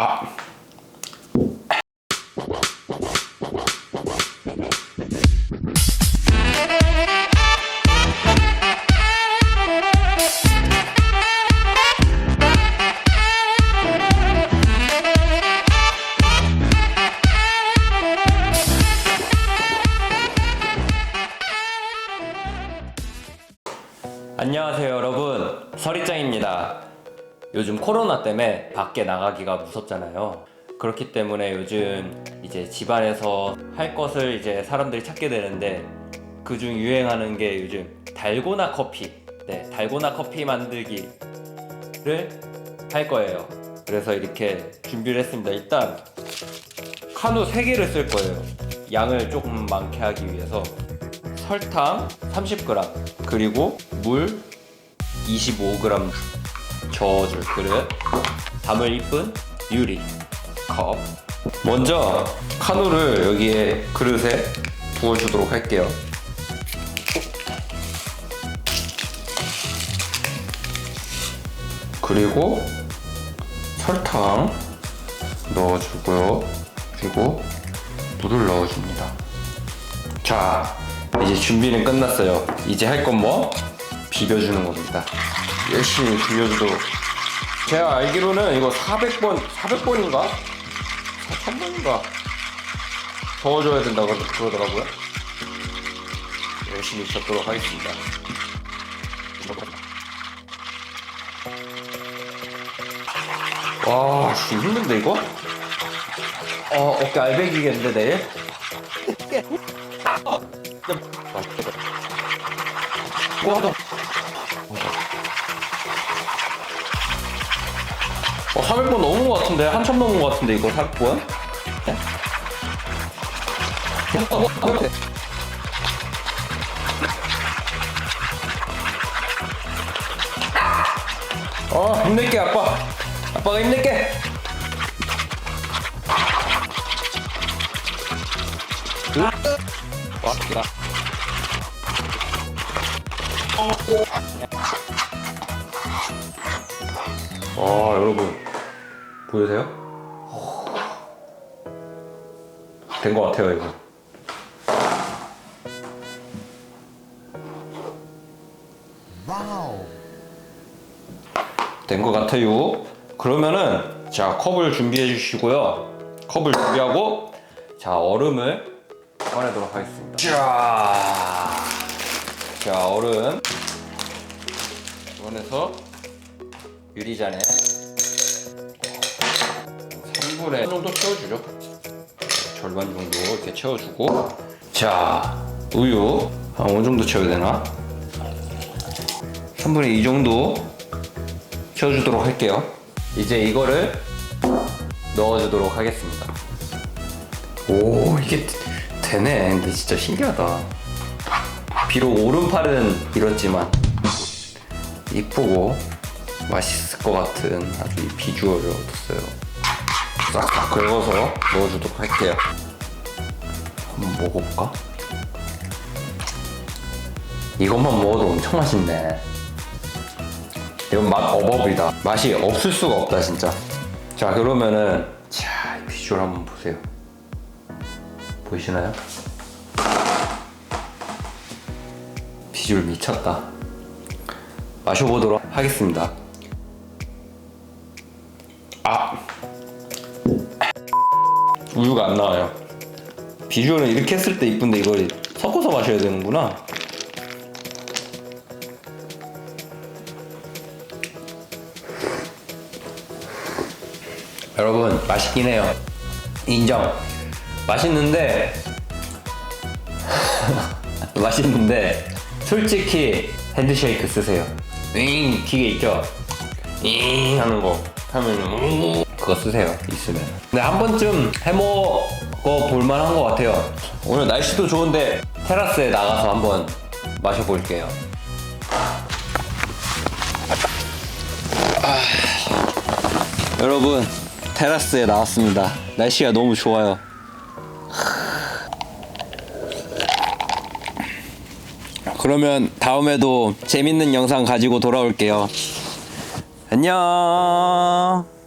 아. 안녕하세요 여러분 서리짱입니다 요즘 코로나 때문에 밖에 나가기가 무섭잖아요. 그렇기 때문에 요즘 이제 집안에서 할 것을 이제 사람들이 찾게 되는데 그중 유행하는 게 요즘 달고나 커피. 네 달고나 커피 만들기를 할 거예요. 그래서 이렇게 준비를 했습니다. 일단 카누 3개를 쓸 거예요. 양을 조금 많게 하기 위해서 설탕 30g 그리고 물 25g 저어줄 그릇. 담을 이쁜 유리 컵. 먼저 카누를 여기에 그릇에 부어주도록 할게요. 그리고 설탕 넣어주고요. 그리고 물을 넣어줍니다. 자 이제 준비는 끝났어요. 이제 할 건 뭐? 비벼주는 겁니다 열심히 비벼주도록 제가 알기로는 이거 400번 400번인가? 1000번인가 저어줘야 된다고 그러더라고요 열심히 젓도록 하겠습니다 와 씨, 힘든데 이거? 어 어깨 알배기겠는데 내일? 와, 어, 400번 넘은 것 같은데? 한참 넘은 것 같은데, 이거 400번? 어, 힘낼게, 아빠. 아빠가 힘낼게. 와, 나. 아 여러분. 보이세요? 된 것 같아요 이거. 된 것 같아요. 그러면은 자 컵을 준비해 주시고요. 컵을 준비하고 자 얼음을 꺼내도록 하겠습니다. 자, 자 얼음. 꺼내서 유리잔에 3분의 정도 채워주죠. 절반 정도 이렇게 채워주고 자 우유 한 어느 정도 채워야 되나? 3분의 2 정도 채워주도록 할게요. 이제 이거를 넣어주도록 하겠습니다. 오 이게 되네. 근데 진짜 신기하다. 비록 오른팔은 이렇지만 이쁘고 맛있을 것 같은 아주 이 비주얼을 얻었어요. 싹싹 긁어서 넣어주도록 할게요. 한번 먹어볼까? 이것만 먹어도 엄청 맛있네. 이건 맛 어버이다. 맛이 없을 수가 없다 진짜. 자 그러면은 자이 비주얼 한번 보세요. 보이시나요? 비주얼 미쳤다. 마셔보도록 하겠습니다. 우유가 안 나와요. 비주얼은 이렇게 했을 때 이쁜데 이걸 섞어서 마셔야 되는구나. 여러분 맛있긴 해요. 인정. 맛있는데 맛있는데 솔직히 핸드쉐이크 쓰세요. 윙 기계 있죠? 윙 하는 거 하면 그거 쓰세요 있으면. 근데 한 번쯤 해먹어 볼만한 것 같아요. 오늘 날씨도 좋은데 테라스에 나가서 한번 마셔볼게요. 아, 여러분 테라스에 나왔습니다. 날씨가 너무 좋아요. 그러면 다음에도 재밌는 영상 가지고 돌아올게요. 안녕.